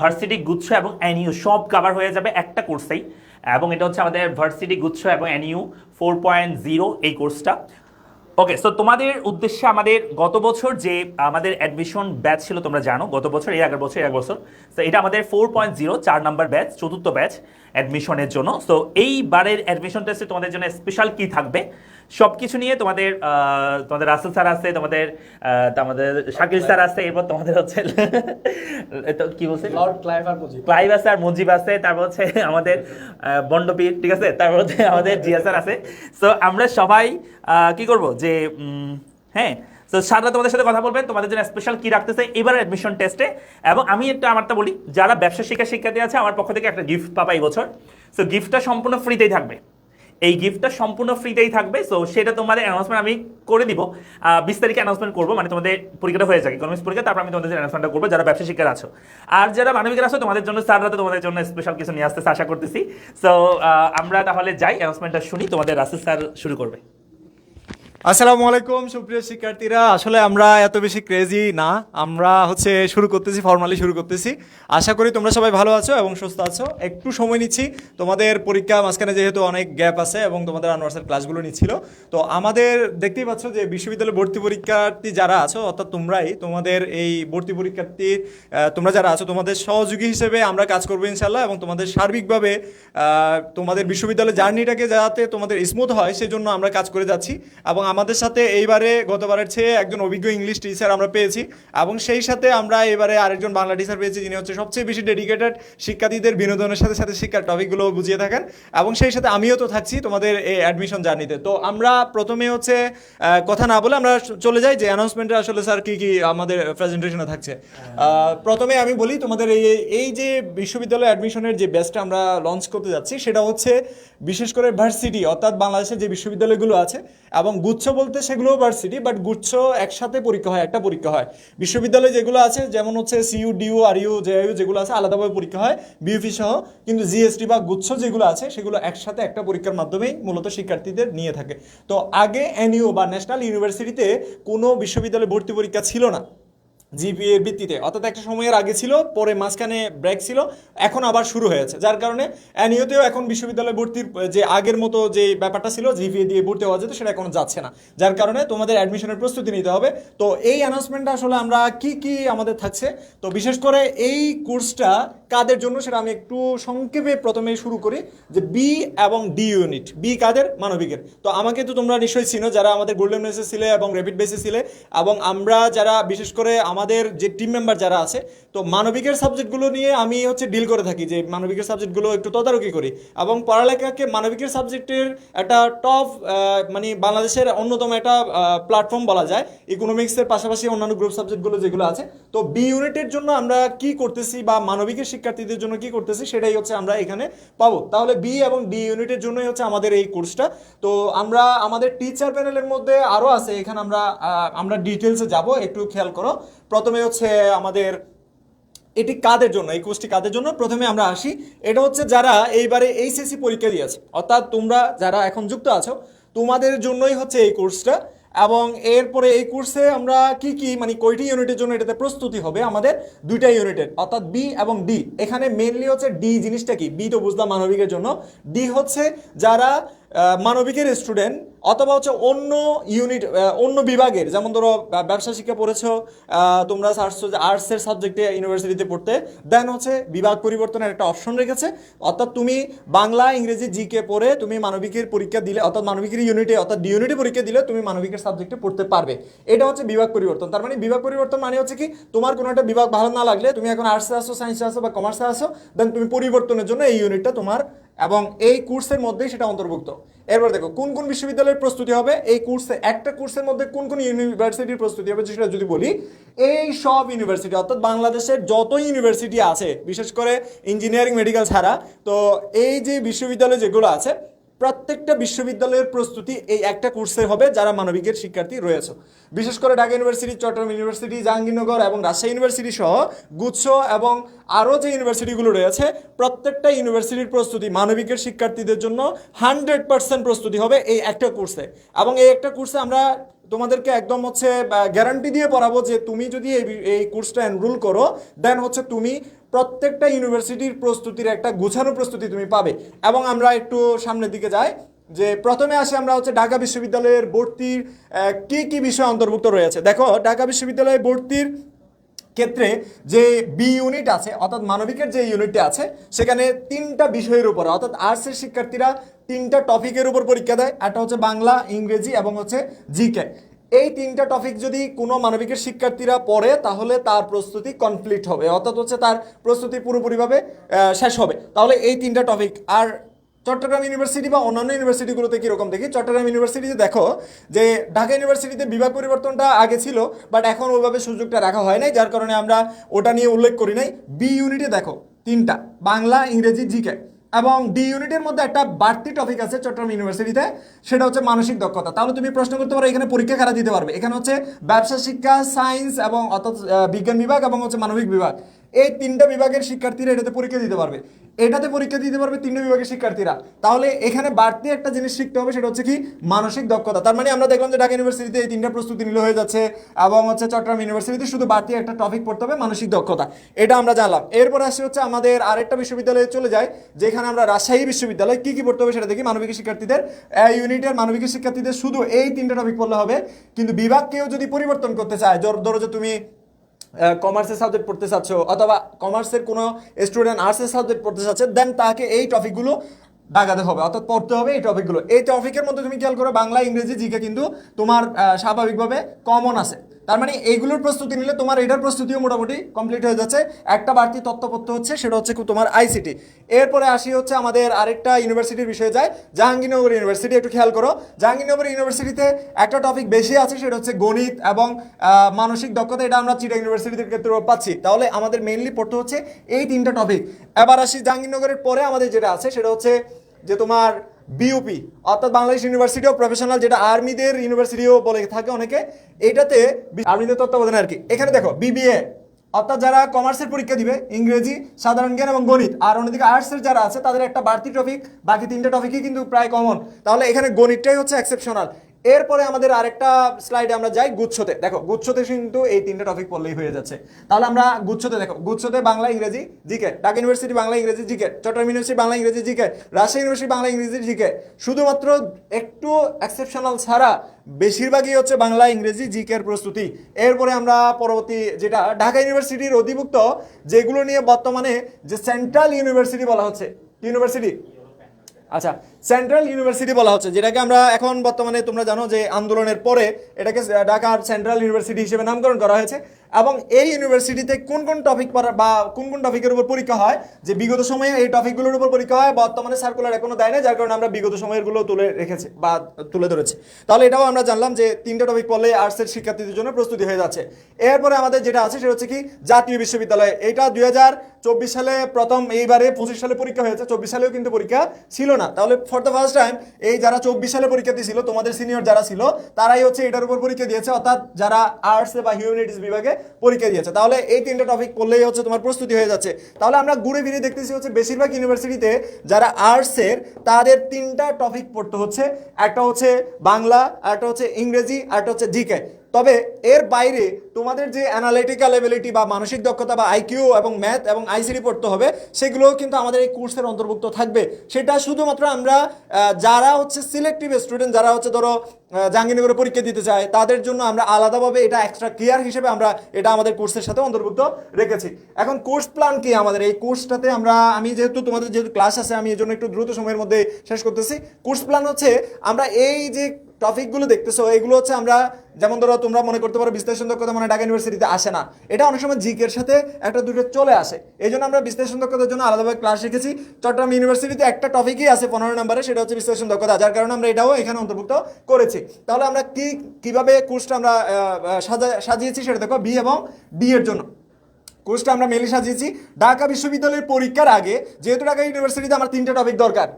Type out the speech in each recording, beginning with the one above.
Varsity গুচ্ছ এবং অ্যানিউ সব কাভার হয়ে যাবে একটা কোর্সেই এবং এটা হচ্ছে আমাদের ভার্সিটি গুচ্ছ এবং অ্যানিউ ফোর পয়েন্ট জিরো এই কোর্সটা ওকে সো তোমাদের উদ্দেশ্যে আমাদের গত বছর যে আমাদের অ্যাডমিশন ব্যাচ ছিল, তোমরা জানো, গত বছর এই আগের বছর আগের বছর। তো এটা আমাদের ফোর পয়েন্ট জিরো চার নাম্বার ব্যাচ চতুর্থ ব্যাচ অ্যাডমিশনের জন্য। সো এইবারের অ্যাডমিশন টেস্টে তোমাদের জন্য স্পেশাল কি থাকবে? সব কিছু নিয়ে তোমাদের আহ, তোমাদের রাসেল স্যার আছে তোমাদের আহ, তোমাদের শাকিল স্যার আছে এরপর তোমাদের হচ্ছে কি বলছে? ক্লাইভ আছে আর মুজিব আছে তারপর হচ্ছে আমাদের বন্ডপীর ঠিক আছে? তারপর হচ্ছে আমাদের জিয়াসার আছে। সো আমরা সবাই আহ, কি করব যে উম, হ্যাঁ? তো সাররা তোমাদের সাথে কথা বলবেন তোমাদের জন্য স্পেশাল কি রাখতেছে এবার অ্যাডমিশন টেস্টে এবং আমি একটা আমারটা বলি যারা ব্যবসা শিক্ষা শিক্ষার্থী আছে আমার পক্ষ থেকে একটা গিফট পাবা এই বছর। সো গিফটটা সম্পূর্ণ ফ্রিতেই থাকবে। এই গিফটটা সম্পূর্ণ ফ্রিতেই থাকবে সো সেটা তোমাদের অ্যানাউন্সমেন্ট আমি করে দিব। বিশ তারিখে অ্যানাউন্সমেন্ট করব মানে তোমাদের পরীক্ষাটা হয়ে যাবে ইকোনমিক্স পরীক্ষা, তারপর আমি তোমাদের অ্যানাউন্সমেন্টটা করব, যারা ব্যবসা শিক্ষার আছো। আর যারা মানবিকের আছো, তোমাদের জন্য স্যাররা তো তোমাদের জন্য স্পেশাল কিছু নিয়ে আসতে আশা করতেছি। সো আমরা তাহলে যাই অ্যানাউন্সমেন্টটা শুনি, তোমাদের রাসেল স্যার শুরু করবে। আসসালামু আলাইকুম সুপ্রিয় শিক্ষার্থীরা। আসলে আমরা এত বেশি ক্রেজি না। আমরা হচ্ছে শুরু করতেছি ফর্মালি শুরু করতেছি। আশা করি তোমরা সবাই ভালো আছো এবং সুস্থ আছো। একটু সময় নিচ্ছি। তোমাদের পরীক্ষা মাঝখানে যেহেতু অনেক গ্যাপ আছে এবং তোমাদের আনোয়ার্সের ক্লাসগুলো নিচ্ছিল। তো আমাদের দেখতেই পাচ্ছ যে বিশ্ববিদ্যালয়ে ভর্তি পরীক্ষার্থী যারা আছো, অর্থাৎ তোমরাই, তোমাদের এই ভর্তি পরীক্ষার্থীর তোমরা যারা আছো, তোমাদের সহযোগী হিসেবে আমরা কাজ করব ইনশাল্লাহ এবং তোমাদের সার্বিকভাবে তোমাদের বিশ্ববিদ্যালয়ের জার্নিটাকে যাতে তোমাদের স্মুথ হয়, সেজন্য আমরা কাজ করে যাচ্ছি এবং আমাদের সাথে এইবারে গতবারের চেয়ে একজন অভিজ্ঞ ইংলিশ টিচার আমরা পেয়েছি এবং সেই সাথে আমরা এবারে আরেকজন বাংলা টিচার পেয়েছি যিনি হচ্ছে সবচেয়ে বেশি ডেডিকেটেড শিক্ষার্থীদের বিনোদনের সাথে সাথে শিক্ষার টপিকগুলো বুঝিয়ে থাকেন এবং সেই সাথে আমিও তো থাকছি তোমাদের এই অ্যাডমিশন জার্নিতে তো। আমরা প্রথমে হচ্ছে কথা না বলে আমরা চলে যাই যে অ্যানাউন্সমেন্টে আসলে স্যার কি কি আমাদের প্রেজেন্টেশনে থাকছে। প্রথমে আমি বলি তোমাদের এই এই যে বিশ্ববিদ্যালয় অ্যাডমিশনের যে ব্যাচটা আমরা লঞ্চ করতে যাচ্ছি সেটা হচ্ছে বিশেষ করে ভার্সিটি অর্থাৎ বাংলাদেশের যে বিশ্ববিদ্যালয়গুলো আছে এবং গুচ্ছ বলতে সেগুলোও ভার্সিটি বাট গুচ্ছ একসাথে পরীক্ষা হয়, একটা পরীক্ষা হয়। বিশ্ববিদ্যালয় যেগুলো আছে, যেমন হচ্ছে CU DU are you JU যেগুলো আছে, আলাদাভাবে পরীক্ষা হয় বিউপি সহ। কিন্তু জিএসটি বা গুচ্ছ যেগুলো আছে, সেগুলো একসাথে একটা পরীক্ষার মাধ্যমেই মূলত শিক্ষার্থীদের নিয়ে থাকে। তো আগে এনইউ বা ন্যাশনাল ইউনিভার্সিটিতে কোনো বিশ্ববিদ্যালয়ে ভর্তি পরীক্ষা ছিল না। জিপিএর ভিত্তিতে। অর্থাৎ একটা সময়ের আগে ছিল, পরে মাঝখানে ব্রেক ছিল, এখন আবার শুরু হয়েছে। যার কারণে এনইউতেও এখন বিশ্ববিদ্যালয় ভর্তির, যে আগের মতো যে ব্যাপারটা ছিল, জিপিএ দিয়ে ভর্তি হওয়া যেত, সেটা এখন যাচ্ছে না। যার কারণে তোমাদের অ্যাডমিশনের প্রস্তুতি নিতে হবে। তো এই অ্যানাউন্সমেন্টটা আসলে আমরা কি কি আমাদের থাকছে? তো বিশেষ করে এই কোর্সটা কাদের জন্য, সেটা আমি একটু সংক্ষেপে প্রথমে শুরু করি, যে বি এবং ডি ইউনিট বি কাদের? মানবিকের। তো আমাকে তো তোমরা নিশ্চয়ই চিনো, যারা আমাদের গোল্ডেন বেসে ছিলে এবং র্যাপিড বেসে ছিলে, এবং আমরা যারা, বিশেষ করে আমাদের যে টিম মেম্বার যারা আছে, তো মানবিকের সাবজেক্টগুলো নিয়ে আমি হচ্ছে ডিল করে থাকি যে মানবিকের সাবজেক্টগুলো একটু তদারকি করি এবং পড়ালেখাকে মানবিকের সাবজেক্টের একটা টপ মানে বাংলাদেশের অন্যতম একটা প্ল্যাটফর্ম বলা যায়। ইকোনমিক্সের পাশাপাশি অন্যান্য গ্রুপ সাবজেক্টগুলো যেগুলো আছে। তো বি ইউনিটের জন্য আমরা কি করতেছি বা মানবিকের শিক্ষার্থীদের জন্য কি করতেছি সেটাই হচ্ছে আমরা এখানে পাবো। তাহলে বি এবং ডি ইউনিটের জন্যই হচ্ছে আমাদের এই কোর্সটা তো আমরা আমাদের টিচার প্যানেলের মধ্যে আরও আছে, এখানে আমরা আমরা ডিটেলসে যাব, একটু খেয়াল করো। প্রথমে হচ্ছে আমাদের এটি কাদের জন্য, এই কোর্সটি কাদের জন্য? প্রথমে আমরা আসি। এটা হচ্ছে যারা এইবারে এইচএসসি পরীক্ষা দিয়েছে। অর্থাৎ তোমরা যারা এখন যুক্ত আছো, তোমাদের জন্যই হচ্ছে এই কোর্সটা এবং এরপরে এই কোর্সে আমরা কি কি মানে কয়টি ইউনিটের জন্য এটাতে প্রস্তুতি হবে? আমাদের দুইটা ইউনিটের, অর্থাৎ বি এবং ডি। এখানে মেনলি হচ্ছে ডি জিনিসটা কি? বি তো বুঝলাম মানবিকের জন্য। ডি হচ্ছে যারা মানবিকের স্টুডেন্ট অথবা হচ্ছে অন্য ইউনিট অন্য বিভাগের, যেমন ধরো ব্যবসা শিক্ষা পড়েছো তোমরা চাচ্ছো যে আর্টসের সাবজেক্টে ইউনিভার্সিটিতে পড়তে দেন হচ্ছে বিভাগ পরিবর্তনের একটা অপশন রেখেছে। অর্থাৎ তুমি বাংলা, ইংরেজি জিকে পড়ে তুমি মানবিকের পরীক্ষা দিলে, অর্থাৎ মানবিকের ইউনিটে অর্থাৎ ডি ইউনিটে পরীক্ষা দিলে তুমি মানবিকের সাবজেক্টে পড়তে পারবে। এটা হচ্ছে বিভাগ পরিবর্তন। তার মানে বিভাগ পরিবর্তন মানে হচ্ছে কি, তোমার কোনো একটা বিভাগ ভালো না লাগলে তুমি এখন আর্টসে আসো সায়েন্সে আসো বা কমার্সে আসো দেন তুমি পরিবর্তনের জন্য এই ইউনিটটা তোমার এবং এই কোর্সের মধ্যেই সেটা অন্তর্ভুক্ত। এরপর দেখো, কোন কোন বিশ্ববিদ্যালয়ের প্রস্তুতি হবে? এই কোর্সে, একটা কোর্সের মধ্যে কোন কোন ইউনিভার্সিটির প্রস্তুতি হবে? সেটা যদি বলি, এই সব ইউনিভার্সিটি, অর্থাৎ বাংলাদেশের যত ইউনিভার্সিটি আছে, বিশেষ করে ইঞ্জিনিয়ারিং মেডিকেল ছাড়া, তো এই যে বিশ্ববিদ্যালয় যেগুলো আছে প্রত্যেকটা বিশ্ববিদ্যালয়ের প্রস্তুতি এই একটা কোর্সে হবে যারা মানবিকের শিক্ষার্থী রয়েছে। বিশেষ করে ঢাকা ইউনিভার্সিটি, চট্টগ্রাম ইউনিভার্সিটি, জাহাঙ্গীরনগর এবং রাজশাহী ইউনিভার্সিটি সহ গুচ্ছ এবং আরও যে ইউনিভার্সিটিগুলো রয়েছে, প্রত্যেকটা ইউনিভার্সিটির প্রস্তুতি মানবিকের শিক্ষার্থীদের জন্য হান্ড্রেড পার্সেন্ট প্রস্তুতি হবে এই একটা কোর্সে। এবং এই একটা কোর্সে আমরা তোমাদেরকে একদম হচ্ছে গ্যারান্টি দিয়ে পড়াবো যে তুমি যদি এই এই কোর্সটা এনরোল করো দেন হচ্ছে তুমি প্রত্যেকটা ইউনিভার্সিটির প্রস্তুতির একটা গুছানো প্রস্তুতি তুমি পাবে। এবং আমরা একটু সামনের দিকে যাই, যে প্রথমে আসে আমরা হচ্ছে ঢাকা বিশ্ববিদ্যালয়ের ভর্তির কি কি বিষয় অন্তর্ভুক্ত রয়েছে। দেখো, ঢাকা বিশ্ববিদ্যালয়ে ভর্তির ক্ষেত্রে যে বি ইউনিট আছে, অর্থাৎ মানবিকের যে ইউনিটটি আছে, সেখানে তিনটা বিষয়ের উপর, অর্থাৎ আর্টসের শিক্ষার্থীরা তিনটা টপিকের উপর পরীক্ষা দেয়, একটা হচ্ছে বাংলা, ইংরেজি এবং হচ্ছে জিকে। এই তিনটা টপিক যদি কোনো মানবিকের শিক্ষার্থীরা পড়ে, তাহলে তার প্রস্তুতি কমপ্লিট হবে, অর্থাৎ হচ্ছে তার প্রস্তুতি পুরোপুরিভাবে শেষ হবে। তাহলে এই তিনটা টপিক, আর চট্টগ্রাম ইউনিভার্সিটি বা অন্যান্য ইউনিভার্সিটিগুলোতে কীরকম দেখি? চট্টগ্রাম ইউনিভার্সিটিতে দেখো যে ঢাকা ইউনিভার্সিটিতে বিভাগ পরিবর্তনটা আগে ছিল বাট এখন ওইভাবে সুযোগটা রাখা হয় নাই, যার কারণে আমরা ওটা নিয়ে উল্লেখ করি নাই। বি ইউনিটে দেখো, তিনটা, বাংলা, ইংরেজি, জিকে। এবং ডি ইউনিটের মধ্যে একটা বাড়তি টপিক আছে চট্টগ্রাম ইউনিভার্সিটিতে সেটা হচ্ছে মানসিক দক্ষতা। তাহলে তুমি প্রশ্ন করতে পারো, এখানে পরীক্ষা খেলা দিতে পারবে? এখানে হচ্ছে ব্যবসা, শিক্ষা সায়েন্স এবং অর্থাৎ বিজ্ঞান বিভাগ এবং হচ্ছে মানবিক বিভাগ। এই তিনটা বিভাগের শিক্ষার্থীরা এটাতে পরীক্ষা দিতে পারবে। এটাতে পরীক্ষা দিতে পারবে তিনটা বিভাগের শিক্ষার্থীরা। তাহলে এখানে বাড়তি একটা জিনিস শিখতে হবে, সেটা হচ্ছে কি? মানসিক দক্ষতা। তার মানে আমরা দেখলাম যে ঢাকা ইউনিভার্সিটিতে এই তিনটা প্রস্তুতি নিলে হয়ে যাচ্ছে এবং হচ্ছে চট্টগ্রাম ইউনিভার্সিটিতে শুধু বাড়তি একটা টপিক পড়তে হবে, মানসিক দক্ষতা। এটা আমরা জানলাম। এরপর আসে হচ্ছে আমাদের আরেকটা বিশ্ববিদ্যালয়ে চলে যায় যেখানে আমরা রাজশাহী বিশ্ববিদ্যালয় কি কি পড়তে হবে সেটা দেখি মানবিক শিক্ষার্থীদের। ইউনিটের মানবিক শিক্ষার্থীদের শুধু এই তিনটা টপিক পড়লে হবে, কিন্তু বিভাগ কেউ যদি পরিবর্তন করতে চায়, ধরো যে তুমি কমার্সের সাবজেক্ট পড়তে চাচ্ছ, অথবা কমার্সের কোনো স্টুডেন্ট আর্টসের সাবজেক্ট পড়তে চাচ্ছে দেন তাকে এই টপিকগুলো দাগাতে হবে, অর্থাৎ পড়তে হবে এই টপিকগুলো এই টপিকের মধ্যে তুমি খেয়াল করো, বাংলা, ইংরেজি, জিকে কিন্তু তোমার স্বাভাবিকভাবে কমন আছে। তার মানে এইগুলোর প্রস্তুতি নিলে তোমার এটার প্রস্তুতিও মোটামুটি কমপ্লিট হয়ে যাচ্ছে। একটা বাড়তি পড়তে হচ্ছে, সেটা হচ্ছে তোমার আইসিটি এরপরে আসি হচ্ছে আমাদের আরেকটা ইউনিভার্সিটির বিষয়ে যায় জাহাঙ্গীরনগর ইউনিভার্সিটি একটু খেয়াল করো। জাহাঙ্গীরনগর ইউনিভার্সিটিতে একটা টপিক বেশি আছে, সেটা হচ্ছে গণিত এবং মানসিক দক্ষতা। এটা আমরা চিটা ইউনিভার্সিটির ক্ষেত্রে পাচ্ছি। তাহলে আমাদের মেইনলি পড়তে হচ্ছে এই তিনটা টপিক এবার আসি জাহাঙ্গীরনগরের পরে আমাদের যেটা আছে, সেটা হচ্ছে যে তোমার বিউপি অর্থাৎ বাংলাদেশ ইউনিভার্সিটি অফ প্রফেশনাল যেটা আর্মিদের ইউনিভার্সিটিও বলে থাকে অনেকে, এটাতে আর্মিদের তত্ত্বাবধানে আর কি। এখানে দেখো বিবিএ অর্থাৎ যারা কমার্সের পরীক্ষা দিবে, ইংরেজি, সাধারণ জ্ঞান এবং গণিত, আর অন্যদিকে আর্টসের যারা আছে, তাদের একটা বাড়তি টপিক বাকি তিনটা টপিকই কিন্তু প্রায় কমন তাহলে এখানে গণিতটাই হচ্ছে এক্সেপশনাল এরপরে আমাদের আরেকটা স্লাইডে আমরা যাই, গুচ্ছতে। দেখো, গুচ্ছতে কিন্তু এই তিনটা টপিক পড়লেই হয়ে যাচ্ছে। তাহলে আমরা গুচ্ছতে দেখো, গুচ্ছতে বাংলা, ইংরেজি জিকে ঢাকা ইউনিভার্সিটি বাংলা, ইংরেজি জিকে চট্টগ্রাম ইউনিভার্সিটি বাংলা, ইংরেজি জিকে রাজশাহী ইউনিভার্সিটি বাংলা, ইংরেজি জিকে শুধুমাত্র একটু এক্সেপশনাল ছাড়া বেশিরভাগই হচ্ছে বাংলা, ইংরেজি জিকের প্রস্তুতি। এরপরে আমরা পরবর্তী যেটা, ঢাকা ইউনিভার্সিটির অধিভুক্ত, যেগুলো নিয়ে বর্তমানে যে সেন্ট্রাল ইউনিভার্সিটি বলা হচ্ছে ইউনিভার্সিটি আচ্ছা সেন্ট্রাল ইউনিভার্সিটি বলা হচ্ছে, যেটাকে আমরা এখন বর্তমানে তোমরা জানো যে আন্দোলনের পরে এটাকে ঢাকার সেন্ট্রাল ইউনিভার্সিটি হিসেবে নামকরণ করা হয়েছে। এবং এই ইউনিভার্সিটিতে কোন কোন টপিক বা কোন কোন টপিকের উপর পরীক্ষা হয়, যে বিগত সময়ে এই টপিকগুলোর উপর পরীক্ষা হয়, বর্তমানে সার্কুলার এখনও দেয় না যার কারণে আমরা বিগত সময়েরগুলো তুলে রেখেছি বা তুলে ধরেছি। তাহলে এটাও আমরা জানলাম যে তিনটা টপিক পড়লে আর্টসের শিক্ষার্থীদের জন্য প্রস্তুতি হয়ে যাচ্ছে। এরপরে আমাদের যেটা আছে, সেটা হচ্ছে কি, জাতীয় বিশ্ববিদ্যালয়। এটা দুই সালে প্রথম এইবারে পঁচিশ সালে পরীক্ষা হয়েছে, চব্বিশ সালেও কিন্তু পরীক্ষা ছিল না। তাহলে ফর দ্য ফার্স্ট টাইম এই যারা চব্বিশ সালে পরীক্ষা দিয়েছিল, তোমাদের সিনিয়র যারা ছিল, তারাই হচ্ছে এটার উপর পরীক্ষা দিয়েছে, অর্থাৎ যারা আর্টস বা হিউম্যানিটিস বিভাগে পরীক্ষা দিয়েছে। তাহলে এই তিনটা টপিক পড়লেই হচ্ছে তোমার প্রস্তুতি হয়ে যাচ্ছে। তাহলে আমরা ঘুরে ফিরে দেখতেছি হচ্ছে বেশিরভাগ ইউনিভার্সিটিতে যারা আর্টসের তাদের তিনটা টপিক পড়তে হচ্ছে। একটা হচ্ছে বাংলা একটা হচ্ছে ইংরেজি একটা হচ্ছে জিকে তবে এর বাইরে তোমাদের যে অ্যানালিটিক্যাল এবিলিটি বা মানসিক দক্ষতা বা আইকিউ এবং ম্যাথ এবং আইসিডি পড়তে হবে, সেগুলোও কিন্তু আমাদের এই কোর্সের অন্তর্ভুক্ত থাকবে। সেটা শুধুমাত্র আমরা যারা হচ্ছে সিলেক্টিভ স্টুডেন্ট যারা হচ্ছে ধরো জাহাঙ্গীরনগরে পরীক্ষা দিতে চায়, তাদের জন্য আমরা আলাদাভাবে এটা এক্সট্রা কেয়ার হিসেবে আমরা এটা আমাদের কোর্সের সাথে অন্তর্ভুক্ত রেখেছি। এখন কোর্স প্ল্যান কি আমাদের? এই কোর্সটাতে আমরা, আমি যেহেতু তোমাদের যেহেতু ক্লাস আছে, আমি এই জন্য একটু দ্রুত সময়ের মধ্যে শেষ করতেছি। কোর্স প্ল্যান হচ্ছে, আমরা এই যে টপিকগুলো দেখতেছো, এগুলো হচ্ছে আমরা, যেমন ধরো তোমরা মনে করতে পারো বিশ্লেষণ দক্ষতা মানে ঢাকা ইউনিভার্সিটিতে আসে না। এটা অনেক সময় জিকের সাথে একটা দুটো চলে আসে। এই জন্য আমরা বিশ্লেষণ দক্ষতার জন্য আলাদাভাবে ক্লাস রেখেছি। চট্টগ্রাম ইউনিভার্সিটিতে একটা টপিকই আছে পনেরো নম্বরে, সেটা হচ্ছে বিশ্লেষণ দক্ষতা, যার কারণে আমরা এটাও এখানে অন্তর্ভুক্ত করেছি। তাহলে আমরা কি, কীভাবে কোর্সটা আমরা সাজা- সাজিয়েছি সেটা দেখো বি এবং ডি এর জন্য। কোর্সটা আমরা মেলে সাজিয়েছি। ঢাকা বিশ্ববিদ্যালয়ের পরীক্ষার আগে, যেহেতু ঢাকা ইউনিভার্সিটিতে আমার তিনটা টপিক দরকার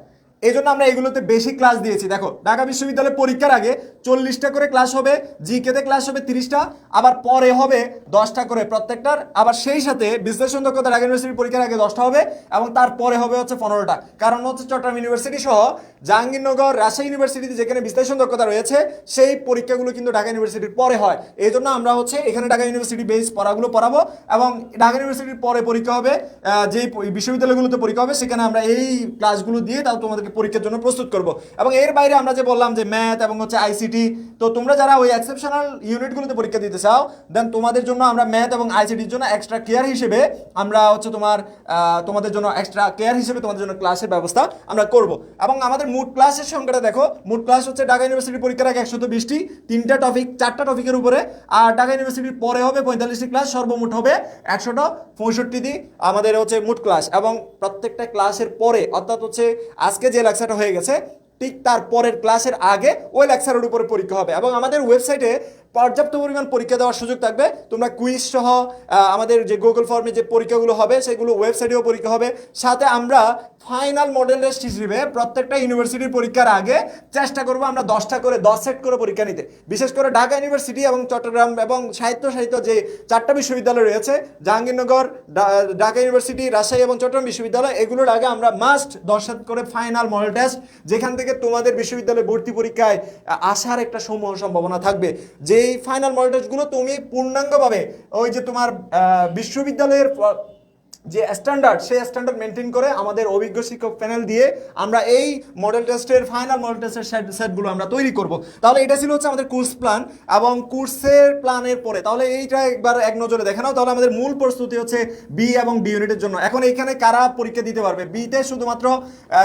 এই জন্য আমরা এগুলোতে বেশি ক্লাস দিয়েছি। দেখো, ঢাকা বিশ্ববিদ্যালয়ের পরীক্ষার আগে চল্লিশটা করে ক্লাস হবে, জিকেতে ক্লাস হবে তিরিশটা, আবার পরে হবে দশটা করে প্রত্যেকটার, আবার সেই সাথে বিশ্লেষণ দক্ষতা ঢাকা ইউনিভার্সিটির পরীক্ষার আগে দশটা হবে এবং তারপরে হবে হচ্ছে পনেরোটা। কারণ হচ্ছে চট্টগ্রাম ইউনিভার্সিটি সহ জাহাঙ্গীরনগর, রাজশাহী ইউনিভার্সিটিতে যেখানে বিশ্লেষণ দক্ষতা রয়েছে, সেই পরীক্ষাগুলো কিন্তু ঢাকা ইউনিভার্সিটির পরে হয়। এই জন্য আমরা হচ্ছে এখানে ঢাকা ইউনিভার্সিটি বেস পড়াগুলো পড়াবো এবং ঢাকা ইউনিভার্সিটির পরে পরীক্ষা হবে যেই বিশ্ববিদ্যালয়গুলোতে পরীক্ষা হবে, সেখানে আমরা এই ক্লাসগুলো দিয়ে তাও তোমাদেরকে পরীক্ষার জন্য প্রস্তুত করব। এবং এর বাইরে আমরা যে বললাম যে ম্যাথ এবং হচ্ছে আইসিটি তো তোমরা যারা ওই এক্সেপশনাল ইউনিটগুলোতে পরীক্ষা দিতে চাও দেন তোমাদের জন্য আমরা ম্যাথ এবং আইসিটির জন্য এক্সট্রা কেয়ার হিসেবে আমরা হচ্ছে তোমার তোমাদের জন্য এক্সট্রা কেয়ার হিসেবে তোমাদের জন্য ক্লাসের ব্যবস্থা আমরা করব। এবং আমাদের মুড ক্লাসের সংখ্যাটা দেখো মুড ক্লাস হচ্ছে ঢাকা ইউনিভার্সিটি পরীক্ষার আগে একশত বিশটি, তিনটা টপিক চারটা টপিকের উপরে। আর ঢাকা ইউনিভার্সিটির পরে হবে পঁয়তাল্লিশটি ক্লাস সর্বমোট হবে একশোটা পঁয়ষট্টি পঁয়ষট্টিটি আমাদের হচ্ছে মুড ক্লাস এবং প্রত্যেকটা ক্লাসের পরে, অর্থাৎ হচ্ছে আজকে যে লেকচারটা হয়ে গেছে, ঠিক তার পরের ক্লাসের আগে ওই লেকচারের উপরে পরীক্ষা হবে। এবং আমাদের ওয়েবসাইটে পর্যাপ্ত পরিমাণ পরীক্ষা দেওয়ার সুযোগ থাকবে। তোমরা কুইজ সহ আমাদের যে গুগল ফর্মে যে পরীক্ষাগুলো হবে, সেগুলো ওয়েবসাইটেও পরীক্ষা হবে। সাথে আমরা ফাইনাল মডেল টেস্ট হিসেবে প্রত্যেকটা ইউনিভার্সিটির পরীক্ষার আগে চেষ্টা করব আমরা দশটা করে, দশ সেট করে পরীক্ষা নিতে। বিশেষ করে ঢাকা ইউনিভার্সিটি এবং চট্টগ্রাম এবং সাহিত্য সাহিত্য যে চারটা বিশ্ববিদ্যালয় রয়েছে, জাহাঙ্গীরনগর ঢাকা ইউনিভার্সিটি রাজশাহী এবং চট্টগ্রাম বিশ্ববিদ্যালয়, এগুলোর আগে আমরা মাস্ট দশ সেট করে ফাইনাল মডেল টেস্ট যেখান থেকে তোমাদের বিশ্ববিদ্যালয়ে ভর্তি পরীক্ষায় আসার একটা সমূহ সম্ভাবনা থাকবে। যেই ফাইনাল মডেল টেস্টগুলো তুমি পূর্ণাঙ্গভাবে ওই যে তোমার বিশ্ববিদ্যালয়ের যে স্ট্যান্ডার্ড সেই স্ট্যান্ডার্ড মেনটেন করে আমাদের অভিজ্ঞ শিক্ষক প্যানেল দিয়ে আমরা এই মডেল টেস্টের ফাইনাল মডেল টেস্টের সেট সেটগুলো আমরা তৈরি করব। তাহলে এটা ছিল হচ্ছে আমাদের কোর্স প্ল্যান এবং কোর্সের প্ল্যানের পরে। তাহলে এইটা একবার এক নজরে দেখে নাও। তাহলে আমাদের মূল প্রস্তুতি হচ্ছে বি এবং ডি ইউনিটের জন্য। এখন এইখানে কারা পরীক্ষা দিতে পারবে? বিতে শুধুমাত্র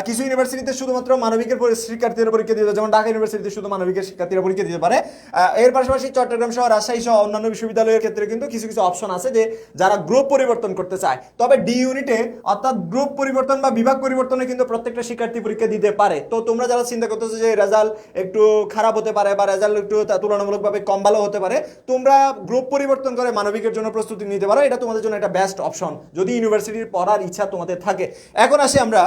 কিছু ইউনিভার্সিটিতে শুধুমাত্র মানবিকের শিক্ষার্থীরা পরীক্ষা দিতে যেমন ঢাকা ইউনিভার্সিটিতে শুধু মানবিকের শিক্ষার্থীরা পরীক্ষা দিতে পারে। এর পাশাপাশি চট্টগ্রাম সহ রাজশাহী সহ অন্যান্য বিশ্ববিদ্যালয়ের ক্ষেত্রে কিন্তু কিছু কিছু অপশন আছে যে যারা গ্রুপ পরিবর্তন করতে চায়। তবে ডি ইউনিটে অর্থাৎ গ্রুপ পরিবর্তন বা বিভাগ পরিবর্তনে কিন্তু প্রত্যেকটা শিক্ষার্থী পরীক্ষা দিতে পারে। তো তোমরা যারা চিন্তা করতেছো যে রেজাল্ট একটু খারাপ হতে পারে বা রেজাল্ট একটু তুলনামূলকভাবে কম ভালো হতে পারে, তোমরা গ্রুপ পরিবর্তন করে মানবিকের জন্য প্রস্তুতি নিতে পারো। এটা তোমাদের জন্য একটা বেস্ট অপশন যদি ইউনিভার্সিটির পড়ার ইচ্ছা তোমাদের থাকে। এখন আসি আমরা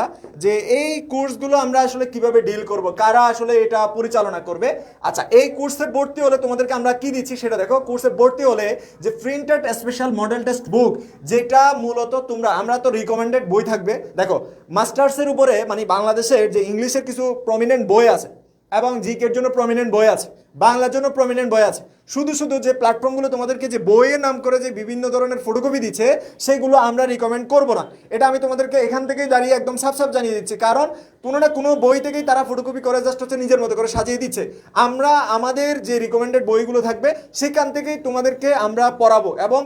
যে এই কোর্সগুলো আমরা আসলে কীভাবে ডিল করব, কারা আসলে এটা পরিচালনা করবে। আচ্ছা এই কোর্সে ভর্তি হলে তোমাদেরকে আমরা কি দিচ্ছি সেটা দেখো। কোর্সে ভর্তি হলে যে printed special model test book যেটা মূলত তোমরা, আমরা তো রিকমেন্ডেড বই থাকবে। দেখো, মাস্টার্সের উপরে মানে বাংলাদেশের যে ইংলিশের কিছু প্রমিনেন্ট বই আছে, এবং জিকের জন্য প্রমিনেন্ট বই আছে, বাংলার জন্য প্রমিনেন্ট বই আছে, শুধু শুধু যে প্ল্যাটফর্মগুলো তোমাদেরকে যে বইয়ের নাম করে যে বিভিন্ন ধরনের ফটোকপি দিচ্ছে, সেগুলো আমরা রিকমেন্ড করব না। এটা আমি তোমাদেরকে এখান থেকেই দাঁড়িয়ে একদম সাফ সাফ জানিয়ে দিচ্ছি, কারণ কোনো না কোনো বই থেকেই তারা ফটোকপি করে জাস্ট হচ্ছে নিজের মতো করে সাজিয়ে দিচ্ছে। আমরা, আমাদের যে রিকমেন্ডেড বইগুলো থাকবে, সেখান থেকেই তোমাদেরকে আমরা পড়াবো, এবং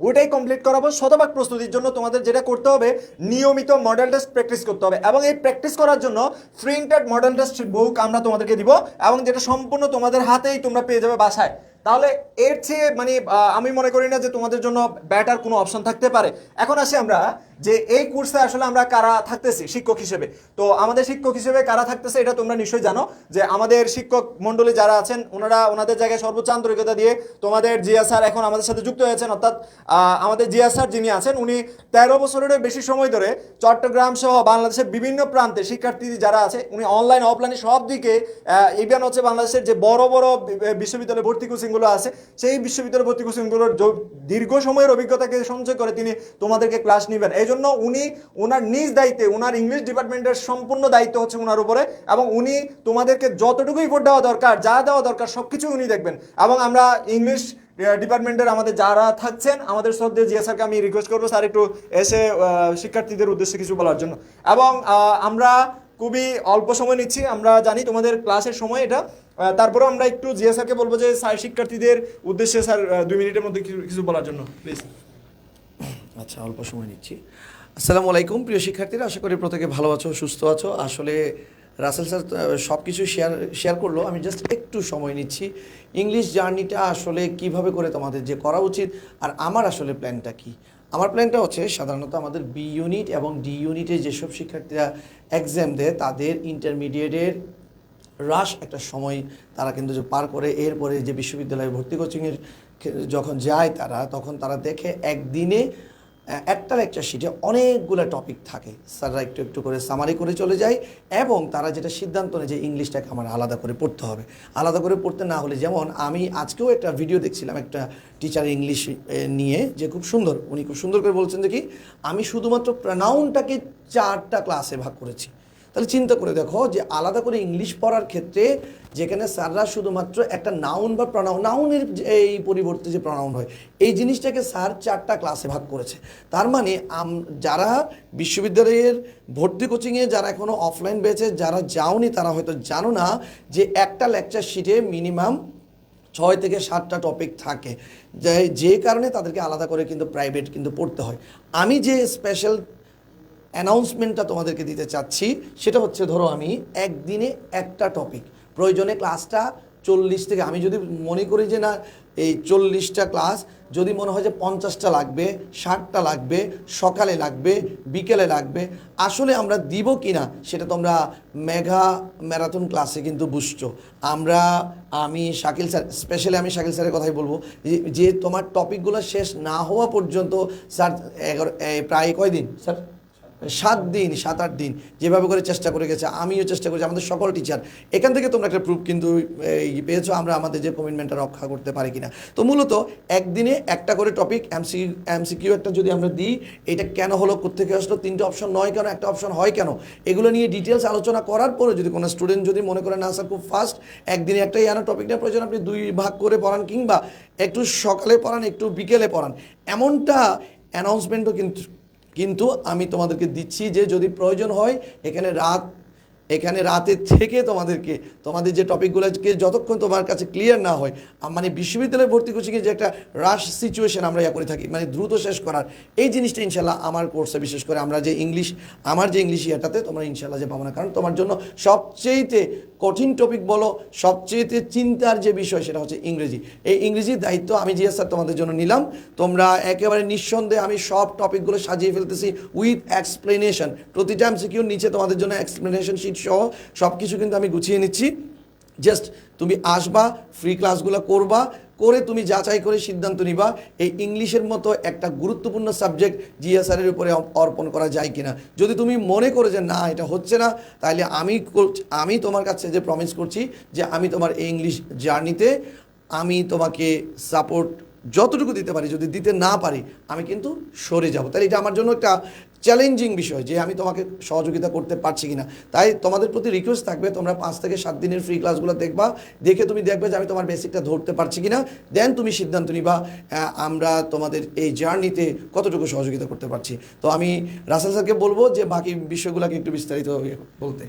ওইটাই কমপ্লিট করাবো, শতভাগ প্রস্তুতির জন্য তোমাদের যেটা করতে হবে, নিয়মিত মডেল টেস্ট প্র্যাকটিস করতে হবে। এবং এই প্র্যাকটিস করার জন্য প্রিন্টেড মডেল টেস্ট বুক আমরা তোমাদেরকে দিব এবং যেটা সম্পূর্ণ তোমাদের হাতেই তোমরা পেয়ে যাবে বাসায়। তাহলে এর চেয়ে মানে আমি মনে করি না যে তোমাদের জন্য ব্যাটার কোনো অপশন থাকতে পারে। এখন আসি আমরা যে এই কোর্সে আসলে আমরা কারা থাকতেছি? শিক্ষক হিসেবে। তো আমাদের শিক্ষক হিসেবে কারা থাকতেছে এটা তোমরা নিশ্চয়ই জানো যে আমাদের শিক্ষক মণ্ডলী যারা আছেন, ওনারা ওনাদের জায়গায় সর্বোচ্চ আন্তরিকতা দিয়ে তোমাদের জিয়া স্যার এখন আমাদের সাথে যুক্ত হয়েছেন। অর্থাৎ আমাদের জিয়া স্যার যিনি আছেন, উনি তেরো বছরেরও বেশি সময় ধরে চট্টগ্রাম সহ বাংলাদেশের বিভিন্ন প্রান্তে শিক্ষার্থী যারা আছে, উনি অনলাইন অফলাইনে সব দিকে ইভেন হচ্ছে বাংলাদেশের যে বড় বড় বিশ্ববিদ্যালয় ভর্তি কোচিংগুলো আছে, সেই বিশ্ববিদ্যালয় ভর্তি কোচিংগুলোর দীর্ঘ সময়ের অভিজ্ঞতাকে সঞ্চয় করে তিনি তোমাদেরকে ক্লাস নেবেন। এই জন্য উনি ওনার নিজ দায়িত্বে, ওনার ইংলিশ ডিপার্টমেন্টের সম্পূর্ণ দায়িত্ব হচ্ছে ওনার উপরে এবং উনি তোমাদেরকে যতটুকু ইফোর্ট দেওয়া দরকার, যা দেওয়া দরকার সব কিছু উনি দেখবেন। এবং আমরা ইংলিশ ডিপার্টমেন্টের আমাদের যারা থাকছেন, আমাদের শ্রদ্ধে জিয়া স্যারকে আমি রিকোয়েস্ট করব স্যার একটু এসে শিক্ষার্থীদের উদ্দেশ্যে কিছু বলার জন্য। এবং আমরা খুবই অল্প সময় নিচ্ছি, আমরা জানি তোমাদের ক্লাসের সময় এটা। তারপরে আমরা একটু জিয়া স্যারকে বলব যে, স্যার, শিক্ষার্থীদের উদ্দেশ্যে স্যার দুই মিনিটের মধ্যে কিছু বলার জন্য প্লিজ আচ্ছা অল্প সময় নিচ্ছি। আসসালামু আলাইকুম, প্রিয় শিক্ষার্থীরা। আশা করি প্রত্যেকে ভালো আছো, সুস্থ আছো। আসলে রাসেল স্যার সব কিছু শেয়ার শেয়ার করল। আমি জাস্ট একটু সময় নিচ্ছি। ইংলিশ জার্নিটা আসলে কীভাবে করে তোমাদের যে করা উচিত, আর আমার আসলে প্ল্যানটা কি? আমার প্ল্যানটা হচ্ছে, সাধারণত আমাদের বি ইউনিট এবং ডি ইউনিটে যেসব শিক্ষার্থীরা এক্সাম দেয়, তাদের ইন্টারমিডিয়েটের রাশ একটা সময় তারা কিন্তু যে পার করে। এরপরে যে বিশ্ববিদ্যালয়ে ভর্তি কোচিংয়ের যখন যায় তারা, তখন তারা দেখে একদিনে একটা লেকচার শিটে অনেকগুলো টপিক থাকে। স্যাররা একটু একটু করে সামারি করে চলে যায় এবং তারা যেটা সিদ্ধান্ত নেয় যে ইংলিশটাকে আমার আলাদা করে পড়তে হবে। আলাদা করে পড়তে না হলে যেমন আমি আজকেও একটা ভিডিও দেখছিলাম একটা টিচার ইংলিশ নিয়ে যে খুব সুন্দর, উনি খুব সুন্দর করে বলছেন যে কি, আমি শুধুমাত্র প্রনাউনটাকে চারটা ক্লাসে ভাগ করেছি। তাহলে চিন্তা করে দেখো যে আলাদা করে ইংলিশ পড়ার ক্ষেত্রে যেখানে স্যাররা শুধুমাত্র একটা নাউন বা প্রনাউন নাউনের এই পরিবর্তে যে প্রনাউন হয়, এই জিনিসটাকে স্যার চারটা ক্লাসে ভাগ করেছে। তার মানে যারা বিশ্ববিদ্যালয়ের ভর্তি কোচিংয়ে যারা এখনও অফলাইন বেছে যারা যাওনি তারা হয়তো জানো না যে একটা লেকচার শিটে মিনিমাম ছয় থেকে সাতটা টপিক থাকে। যে যে কারণে তাদেরকে আলাদা করে কিন্তু প্রাইভেট কিন্তু পড়তে হয়। আমি যে স্পেশাল অ্যানাউন্সমেন্টটা তোমাদেরকে দিতে চাচ্ছি, সেটা হচ্ছে ধরো আমি একদিনে একটা টপিক প্রয়োজনে ক্লাসটা চল্লিশ থেকে, আমি যদি মনে করি যে না, এই চল্লিশটা ক্লাস যদি মনে হয় যে পঞ্চাশটা লাগবে, ষাটটা লাগবে, সকালে লাগবে, বিকেলে লাগবে, আসলে আমরা দিব কি না সেটা তোমরা মেঘা ম্যারাথন ক্লাসে কিন্তু বুঝছ। আমরা, আমি শাকিল স্যার স্পেশালি আমি শাকিল স্যারের কথাই বলব, যে- তোমার টপিকগুলো শেষ না হওয়া পর্যন্ত, স্যার, এগারো প্রায় কয়দিন? স্যার সাত দিন, সাত, আট দিন যেভাবে করে চেষ্টা করে গেছে, আমিও চেষ্টা করেছি, আমাদের সকল টিচার এখান থেকে তোমরা একটা প্রুফ কিন্তু পেয়েছ, আমরা আমাদের যে কমিটমেন্টটা রক্ষা করতে পারি কিনা। তো মূলত একদিনে একটা করে টপিক এমসি এমসিকিউ একটা যদি আমরা দিই, এটা কেন হলো কোথেকে আসলো, তিনটে অপশন নয় কেন, একটা অপশন হয় কেন, এগুলো নিয়ে ডিটেলস আলোচনা করার পরে যদি কোনো স্টুডেন্ট যদি মনে করে, না স্যার, খুব ফাস্ট একদিনে একটাই আনা টপিকটা প্রয়োজন, আপনি দুই ভাগ করে পড়ান কিংবা একটু সকালে পড়ান, একটু বিকেলে পড়ান। এমনটা অ্যানাউন্সমেন্টও কিন্তু কিন্তু আমি তোমাদেরকে দিচ্ছি যে যদি প্রয়োজন হয় এখানে রাত এখানে রাতে থেকে তোমাদেরকে, তোমাদের যে টপিকগুলোকে যতক্ষণ তোমার কাছে ক্লিয়ার না হয় মানে বিশ্ববিদ্যালয়ে ভর্তি কোচিংয়ে যে একটা রাশ সিচুয়েশন আমরা ইয়া করে থাকি মানে দ্রুত শেষ করার, এই জিনিসটা ইনশাল্লাহ আমার কোর্সে বিশেষ করে আমরা যে ইংলিশ আমার যে ইংলিশ ইয়াটাতে তোমরা ইনশাল্লাহ যে পাবো না। কারণ তোমার জন্য সবচেয়েতে কঠিন টপিক বলো, সবচেয়েতে চিন্তার যে বিষয় সেটা হচ্ছে ইংরেজি। এই ইংরেজির দায়িত্ব আমি জিয়া স্যার তোমাদের জন্য নিলাম, তোমরা একেবারে নিঃসন্দেহে আমি সব টপিকগুলো সাজিয়ে ফেলতেছি উইথ এক্সপ্লেনেশন প্রতিটা এমসিকিউর নিচে তোমাদের জন্য এক্সপ্লেনেশন সহ সব কিছু কিন্তু আমি গুছিয়ে নিচ্ছি। জাস্ট তুমি আসবা ফ্রি ক্লাসগুলো করবা, করে তুমি যাচাই করে সিদ্ধান্ত নিবা, এই ইংলিশের মতো একটা গুরুত্বপূর্ণ সাবজেক্ট জিএসআরের উপরে অর্পণ করা যায় কিনা। যদি তুমি মনে করো যে না, এটা হচ্ছে না, তাহলে আমি আমি তোমার কাছে যে প্রমিস করছি, যে আমি তোমার এই ইংলিশ জার্নিতে আমি তোমাকে সাপোর্ট যতটুকু দিতে পারি, যদি দিতে না পারি, আমি কিন্তু সরে যাব। তাহলে এটা আমার জন্য একটা চ্যালেঞ্জিং বিষয় যে আমি তোমাকে সহযোগিতা করতে পারছি কিনা। তাই তোমাদের প্রতি রিকোয়েস্ট থাকবে, তোমরা পাঁচ থেকে সাত দিনের ফ্রি ক্লাসগুলো দেখবা, দেখে তুমি দেখবে যে আমি তোমার বেসিকটা ধরতে পারছি কিনা। দেন তুমি সিদ্ধান্ত নিবা আমরা তোমাদের এই জার্নিতে কতটুকু সহযোগিতা করতে পারছি। তো আমি রাসেল স্যারকে বলব যে বাকি বিষয়গুলোকে একটু বিস্তারিত বলতে।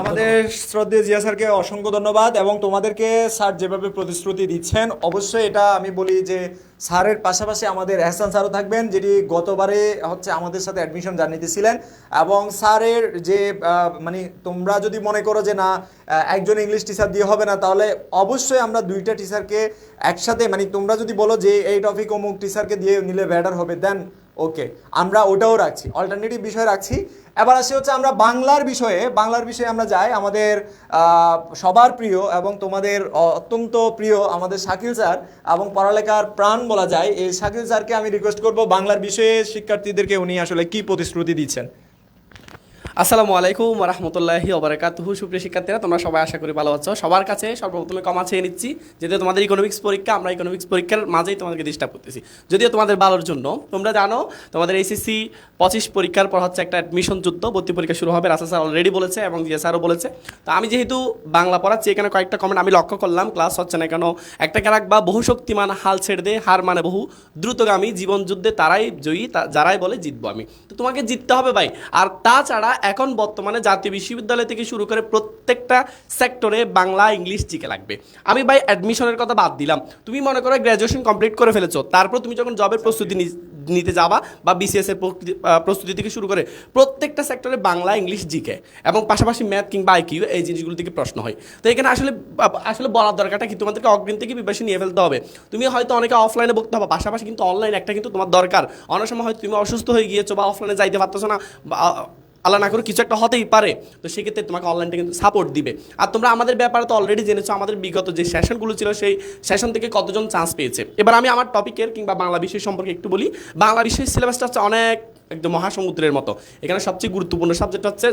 আমাদের শ্রদ্ধেয় জিয়া স্যারকে অসংখ্য ধন্যবাদ এবং তোমাদেরকে স্যার যেভাবে প্রতিশ্রুতি দিচ্ছেন, অবশ্যই এটা আমি বলি যে স্যারের পাশাপাশি আমাদের এহসান স্যারও থাকবেন যেটি গতবারে হচ্ছে আমাদের সাথে অ্যাডমিশন জানিয়ে ছিলেন। এবং স্যারের যে মানে তোমরা যদি মনে করো যে না একজন ইংলিশ টিচার দিয়ে হবে না, তাহলে অবশ্যই আমরা দুইটা টিচারকে একসাথে মানে তোমরা যদি বলো যে, এই টপিক অমুক টিচারকে দিয়ে নিলে বেটার হবে দেন ওকে, আমরা ওটাও রাখছি। অল্টারনেটিভ বিষয় রাখছি। এবার আসে হচ্ছে আমরা বাংলার বিষয়ে। বাংলার বিষয়ে আমরা যাই। আমাদের সবার প্রিয় এবং তোমাদের অত্যন্ত প্রিয় আমাদের শাকিল স্যার এবং পড়ালেখার প্রাণ বলা যায়। এই শাকিল স্যারকে আমি রিকোয়েস্ট করব বাংলার বিষয়ে শিক্ষার্থীদেরকে উনি আসলে কি প্রতিশ্রুতি দিচ্ছেন। আসসালামু আলাইকুম রহমতুল্লাহি ওবরাকাতুহু। সুপ্রিয় শিক্ষার্থীরা, তোমরা সবাই আশা করি ভালো আছো। সবার কাছে সর্বপ্রথমে ক্ষমা চেয়ে নিচ্ছি, যেহেতু তোমাদের ইকোনমিক্স পরীক্ষা, আমরা ইকোনমিক্স পরীক্ষার মাঝেই তোমাদেরকে ডিস্টার্ব করতেছি। যদিও তোমাদের ভালোর জন্য, তোমরা জানো, তোমাদের এইচএসসি পঁচিশ পরীক্ষার পর হচ্ছে একটা অ্যাডমিশন যুদ্ধ ভর্তি পরীক্ষা শুরু হবে রাসা স্যার অলরেডি বলেছে এবং জিয়া স্যারও বলেছে। তো আমি যেহেতু বাংলা পড়াচ্ছি, এখানে কয়েকটা কমেন্ট আমি লক্ষ্য করলাম ক্লাস হচ্ছে না কেন, একটা ক্যারাক বা বহু শক্তিমান হাল ছেড়ে দে, হার মানে বহু দ্রুতগামী জীবন যুদ্ধে তারাই জয়ী যারাই বলে জিতবো আমি। তো তোমাকে জিততে হবে ভাই। আর তাছাড়া এখন বর্তমানে জাতীয় বিশ্ববিদ্যালয় থেকে শুরু করে প্রত্যেকটা সেক্টরে বাংলা, ইংলিশ, জিকে লাগবে। আমি ভাই অ্যাডমিশনের কথা বাদ দিলাম। তুমি মনে করো গ্র্যাজুয়েশন কমপ্লিট করে ফেলেছো। তারপর তুমি যখন জবের প্রস্তুতি নিতে যাবা বা বিসিএস এর প্রস্তুতি থেকে শুরু করে প্রত্যেকটা সেক্টরে বাংলা, ইংলিশ, জিকে এবং পাশাপাশি ম্যাথ কিংবা আইকিউ এই জিনিসগুলো থেকে প্রশ্ন হয়। তো এখানে আসলে আসলে বলার দরকারটা কি? তোমাদেরকে অগ্রিম থেকে বিবাসী নিয়ে ফেলতে হবে। তুমি হয়তো অনেকে অফলাইনে বলতে হবে, পাশাপাশি কিন্তু অনলাইন একটা কিন্তু তোমার দরকার। অনেক সময় হয়তো তুমি অসুস্থ হয়ে গিয়েছো বা অফলাইনে যাইতে পারতেছো না বা আল্লাহ না করে কিছু একটা হতেই পারে। তো সেক্ষেত্রে তোমাকে অনলাইনটা কিন্তু সাপোর্ট দিবে। আর তোমরা আমাদের ব্যাপারে তো অলরেডি জেনেছো, আমাদের বিগত যে সেশনগুলো ছিল, সেই সেশন থেকে কতজন চান্স পেয়েছে। এবার আমি আমার টপিকের কিংবা বাংলা বিষয় সম্পর্কে একটু বলি। বাংলা বিষয়ের সিলেবাসটা হচ্ছে অনেক একদম মহাসমুদ্রের মতো। এখানে সবচেয়ে গুরুত্বপূর্ণ সাবজেক্ট হচ্ছে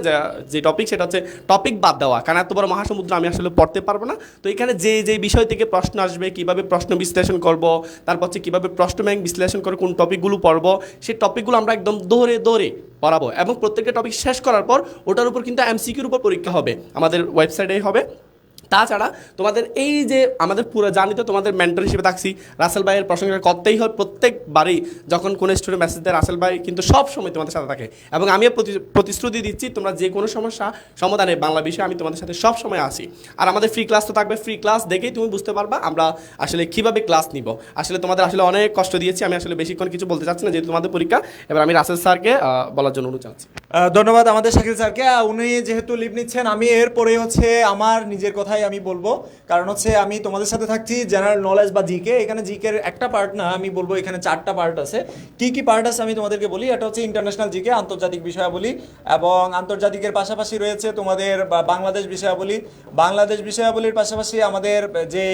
যে- টপিক সেটা হচ্ছে টপিক বাদ দেওয়া। কারণ এত বড় মহাসমুদ্র আমি আসলে পড়তে পারব না। তো এখানে যে যে বিষয় থেকে প্রশ্ন আসবে, কীভাবে প্রশ্ন বিশ্লেষণ করব, তারপর হচ্ছে কীভাবে প্রশ্ন ব্যাংক বিশ্লেষণ করে কোন টপিকগুলো পড়ব, সেই টপিকগুলো আমরা একদম দৌড়ে দৌড়ে পড়াবো। এবং প্রত্যেকটা টপিক শেষ করার পর, ওটার উপর কিন্তু এমসিকিউর উপর পরীক্ষা হবে। আমাদের ওয়েবসাইটেই হবে। তাছাড়া তোমাদের এই যে আমাদের পুরো জানি তো তোমাদের মেন্টর হিসেবে থাকছি, রাসেল ভাইয়ের প্রসঙ্গে করতেই হয় প্রত্যেকবারই যখন কোনো স্টুডেন্ট মেসেজ দেয়, রাসেল ভাই কিন্তু সব সময় তোমাদের সাথে থাকে। এবং আমিও প্রতিশ্রুতি দিচ্ছি তোমরা যে কোনো সমস্যা সমাধানে বাংলা বিষয়ে আমি তোমাদের সাথে সব সময় আসি আর আমাদের ফ্রি ক্লাস তো থাকবে ফ্রি ক্লাস দেখেই তুমি বুঝতে পারবা আমরা আসলে কীভাবে ক্লাস নিব। আসলে তোমাদের আসলে অনেক কষ্ট দিয়েছি, আমি আসলে বেশিক্ষণ কিছু বলতে চাচ্ছি না, যেহেতু তোমাদের পরীক্ষা। এবার আমি রাসেল স্যারকে বলার জন্য অনুরোধ জানাচ্ছি। ধন্যবাদ আমাদের শাকিল স্যারকে। উনি যেহেতু লিভ নিচ্ছেন, আমি এরপরে হচ্ছে আমার নিজের কথাই আমি বলব। কারণ হচ্ছে আমি তোমাদের সাথে থাকছি জেনারেল নলেজ বা জিকে এখানে জিকের একটা পার্ট না, আমি বলব এখানে চারটা পার্ট আছে। কি কি পার্ট আছে আমি তোমাদেরকে বলি? এটা হচ্ছে ইন্টারন্যাশনাল জিকে আন্তর্জাতিক বিষয়াবলী এবং আন্তর্জাতিকের পাশাপাশি রয়েছে তোমাদের বাংলাদেশ বিষয়াবলী। বাংলাদেশ বিষয়াবলীর পাশাপাশি আমাদের যে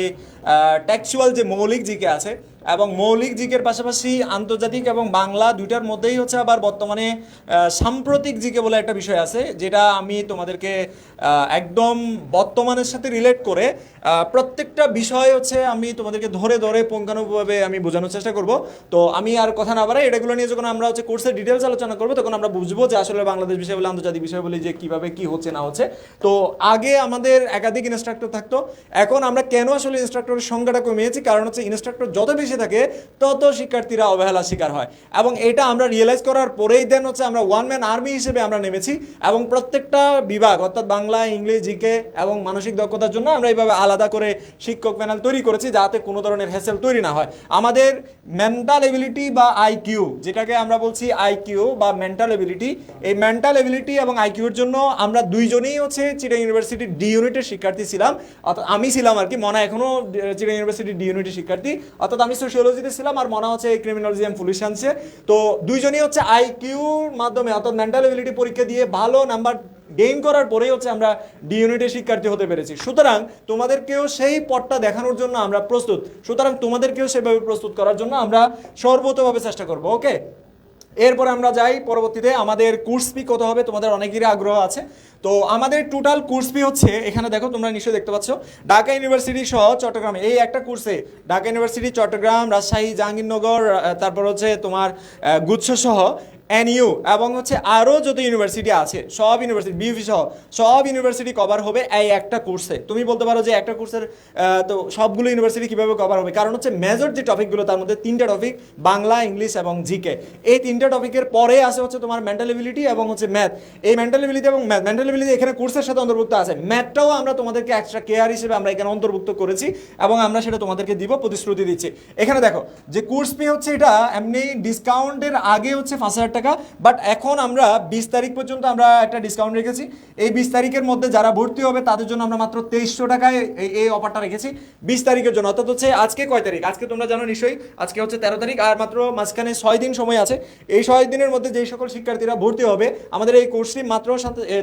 টেক্সুয়াল যে মৌলিক জিকে আছে এবং মৌলিক জিকের পাশাপাশি আন্তর্জাতিক এবং বাংলা দুইটার মধ্যেই হচ্ছে আবার বর্তমানে সাম্প্রতিক জিকে বলে একটা বিষয় আছে, যেটা আমি তোমাদেরকে একদম বর্তমানের সাথে রিলেট করে প্রত্যেকটা বিষয় হচ্ছে আমি তোমাদেরকে ধরে ধরে পুঙ্খানুপুঙ্খভাবে আমি বোঝানোর চেষ্টা করব। তো আমি আর কথা না বাড়াই, এটাগুলো নিয়ে যখন আমরা হচ্ছে কোর্সের ডিটেলস আলোচনা করব, তখন আমরা বুঝব যে আসলে বাংলাদেশ বিষয় বলে, আন্তর্জাতিক বিষয় বলে যে কীভাবে কী হচ্ছে না হচ্ছে। তো আগে আমাদের একাধিক ইনস্ট্রাক্টর থাকতো, এখন আমরা কেন আসলে ইনস্ট্রাক্টরের সংখ্যাটা কমিয়েছি? কারণ হচ্ছে ইনস্ট্রাক্টর যত বেশি থাকে, তত শিক্ষার্থীরা অবহেলার শিকার হয়। এবং এটা আমরা রিয়েলাইজ করার পরেই দেন হচ্ছে আমরা ওয়ান ম্যান আর্মি হিসেবে আমরা নেমেছি এবং প্রত্যেকটা বিভাগ, অর্থাৎ বাংলা, ইংলিশ জিকে এবং মানসিক দক্ষতার জন্য আমরা এইভাবে আলাদা করে শিক্ষক প্যানেল তৈরি করেছি যাতে কোনো ধরনের হ্যাসেল তৈরি না হয়। আমাদের মেন্টাল এবিলিটি বা আইকিউ যেটাকে আমরা বলছি আইকিউ বা মেন্টাল এবিলিটি এই মেন্টাল এবিলিটি এবং আইকিউর জন্য আমরা দুইজনেই হচ্ছে চিটাং ইউনিভার্সিটির ডি ইউনিটের শিক্ষার্থী ছিলাম। অর্থাৎ আমি ছিলাম আর কি, মনে এখনও চিটাং ইউনিভার্সিটির ডি ইউনিটের শিক্ষার্থী। অর্থাৎ আমি সোশিওলজিতে ছিলাম আর মনে হচ্ছে ক্রিমিনোলজি অ্যান্ড পুলিশ সায়েন্সে তো দুইজনই হচ্ছে আইকিউর মাধ্যমে অর্থাৎ মেন্টাল এবিলিটি পরীক্ষা দিয়ে ভালো নাম্বার গেইন করার পরেই হচ্ছে আমরা ডি ইউনিটের শিক্ষার্থী হতে পেরেছি। সুতরাং তোমাদেরকেও সেই পথটা দেখানোর জন্য আমরা প্রস্তুত। সুতরাং তোমাদেরকেও সেভাবে প্রস্তুত করার জন্য আমরা সর্বতভাবে চেষ্টা করব ওকে এরপর আমরা যাই পরবর্তীতে, আমাদের কোর্স ফি কত হবে তোমাদের অনেকেরই আগ্রহ আছে। তো আমাদের টোটাল কোর্স ফি হচ্ছে, এখানে দেখো তোমরা নিশ্চয়ই দেখতে পাচ্ছ, ঢাকা ইউনিভার্সিটি সহ চট্টগ্রামে। এই একটা কোর্সে ঢাকা ইউনিভার্সিটি চট্টগ্রাম, রাজশাহী, জাহাঙ্গীরনগর তারপর হচ্ছে তোমার গুচ্ছ সহ এনইউ এবং হচ্ছে আরও যত ইউনিভার্সিটি আছে, সব ইউনিভার্সিটি বিউভি সহ, সব ইউনিভার্সিটি কভার হবে এই একটা কোর্সে তুমি বলতে পারো যে একটা কোর্সের তো সবগুলো ইউনিভার্সিটি কীভাবে কভার হবে? কারণ হচ্ছে মেজর যে টপিকগুলো তার মধ্যে তিনটা টপিক বাংলা, ইংলিশ এবং জিকে এই তিনটা টপিকের পরে আছে হচ্ছে তোমার মেন্টাল এবিলিটি এবং হচ্ছে ম্যাথ এই মেন্টাল এবিলিটি এবং ম্যাথ মেন্টাল এবিলিটি এখানে কোর্সের সাথে অন্তর্ভুক্ত আছে। ম্যাথটাও আমরা তোমাদেরকে এক্সট্রা কেয়ার হিসেবে আমরা এখানে অন্তর্ভুক্ত করেছি এবং আমরা সেটা তোমাদেরকে দিব, প্রতিশ্রুতি দিচ্ছি। এখানে দেখো, যে কোর্স ফি হচ্ছে এটা এমনি ডিসকাউন্টের আগে হচ্ছে পাঁচ হাজার টাকা বাট এখন আমরা বিশ তারিখ পর্যন্ত আমরা একটা ডিসকাউন্ট রেখেছি। এই বিশ তারিখের মধ্যে যারা ভর্তি হবে, তাদের জন্য আমরা মাত্র তেইশশো টাকায় এই- অফারটা রেখেছি বিশ তারিখের জন্য। অর্থাৎ হচ্ছে আজকে কয় তারিখ? আজকে তোমরা জানো নিশ্চয়ই, আজকে হচ্ছে তেরো তারিখ, আর মাত্র মাঝখানে ছয় দিন সময় আছে। এই ছয় দিনের মধ্যে যেই সকল শিক্ষার্থীরা ভর্তি হবে, আমাদের এই কোর্সটি মাত্র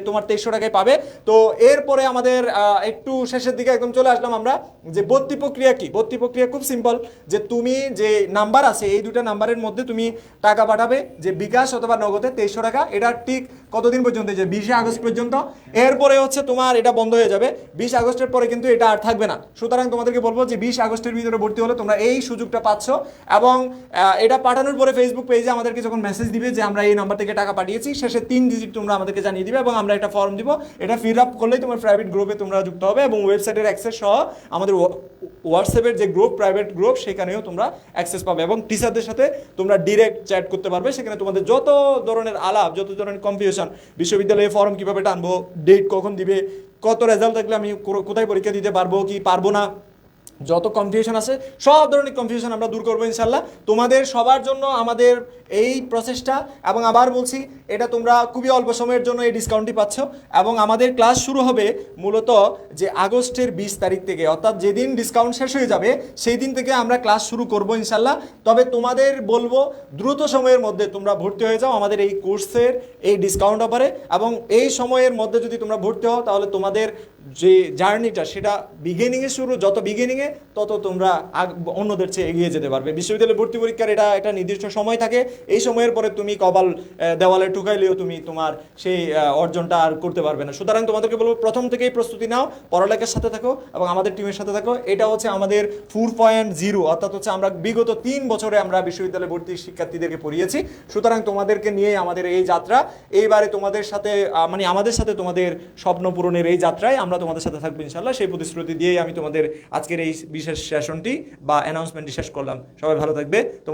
তোমার তেইশশো টাকায় পাবে। তো এরপরে আমাদের একটু শেষের দিকে একদম চলে আসলাম আমরা, যে ভর্তি প্রক্রিয়া কি? ভর্তি প্রক্রিয়া খুব সিম্পল যে তুমি যে নাম্বার আছে, এই দুটা নাম্বারের মধ্যে তুমি টাকা পাঠাবে, যে বিকাশ অথবা নগদে তেইশশো টাকা। এটা ঠিক কতদিন পর্যন্ত? যে বিশে আগস্ট পর্যন্ত। এরপরে হচ্ছে তোমার এটা বন্ধ হয়ে যাবে। বিশ আগস্টের পরে কিন্তু এটা আর থাকবে না। সুতরাং তোমাদেরকে বলব যে বিশ আগস্টের ভিতরে ভর্তি হলে তোমরা এই সুযোগটা পাচ্ছ এবং এটা পাঠানোর পরে ফেসবুক পেজে আমাদেরকে যখন মেসেজ দিবে যে আমরা এই নাম্বার থেকে টাকা পাঠিয়েছি, শেষে তিন ডিজিট তোমরা আমাদেরকে জানিয়ে দিবে এবং আমরা একটা ফর্ম দিব। এটা ফিল আপ করলেই তোমার প্রাইভেট গ্রুপে তোমরা যুক্ত হবে এবং ওয়েবসাইটের অ্যাক্সেস সহ আমাদের হোয়াটসঅ্যাপের যে গ্রুপ প্রাইভেট গ্রুপ সেখানেও তোমরা অ্যাক্সেস পাবে এবং টিচারদের সাথে তোমরা ডিরেক্ট চ্যাট করতে পারবে। সেখানে তোমাদের যত ধরনের আলাপ, যত ধরনের কনফিউশন বিশ্ববিদ্যালয়ে ফর্ম কীভাবে টানবো ডেট কখন দিবে, কত রেজাল্ট থাকলে আমি কোথায় পরীক্ষা দিতে পারব, কি পারব না যত কনফিউশন আছে, সব ধরনের কনফিউশন আমরা দূর করব ইনশাল্লাহ তোমাদের সবার জন্য আমাদের এই প্রসেসটা এবং আবার বলছি, এটা তোমরা খুবই অল্প সময়ের জন্য এই ডিসকাউন্টটি পাচ্ছ, এবং আমাদের ক্লাস শুরু হবে মূলত যে আগস্টের বিশ তারিখ থেকে, অর্থাৎ যেদিন ডিসকাউন্ট শেষ হয়ে যাবে, সেই দিন থেকে আমরা ক্লাস শুরু করব ইনশাল্লাহ তবে তোমাদের বলব, দ্রুত সময়ের মধ্যে তোমরা ভর্তি হয়ে যাও আমাদের এই কোর্সের এই ডিসকাউন্ট অফারে এবং এই সময়ের মধ্যে যদি তোমরা ভর্তি হও, তাহলে তোমাদের যে জার্নিটা সেটা বিগিনিংয়ে শুরু, যত বিগিনিংয়ে তত তোমরা অন্যদের চেয়ে এগিয়ে যেতে পারবে। বিশ্ববিদ্যালয়ে ভর্তি পরীক্ষার এটা একটা নির্দিষ্ট সময় থাকে। এই সময়ের পরে তুমি কপাল দেওয়ালে ঠুকাইলেও তুমি তোমার সেই অর্জনটা আর করতে পারবে না। সুতরাং তোমাদেরকে বলব, প্রথম থেকেই প্রস্তুতি নাও, পড়ালেখার সাথে থাকো এবং আমাদের টিমের সাথে থাকো। এটা হচ্ছে আমাদের ফোর পয়েন্ট জিরো অর্থাৎ হচ্ছে আমরা বিগত তিন বছরে আমরা বিশ্ববিদ্যালয়ে ভর্তি শিক্ষার্থীদেরকে পড়িয়েছি। সুতরাং তোমাদেরকে নিয়ে আমাদের এই যাত্রা। এইবারে তোমাদের সাথে মানে আমাদের সাথে তোমাদের স্বপ্ন পূরণের এই যাত্রায় আমরা তোমাদের সাথে থাকব ইনশাল্লাহ সেই প্রতিশ্রুতি দিয়েই আমি তোমাদের আজকের এই বিশেষ সেশনটি বা অ্যানাউন্সমেন্টটি শেষ করলাম। সবাই ভালো থাকবে। তোমার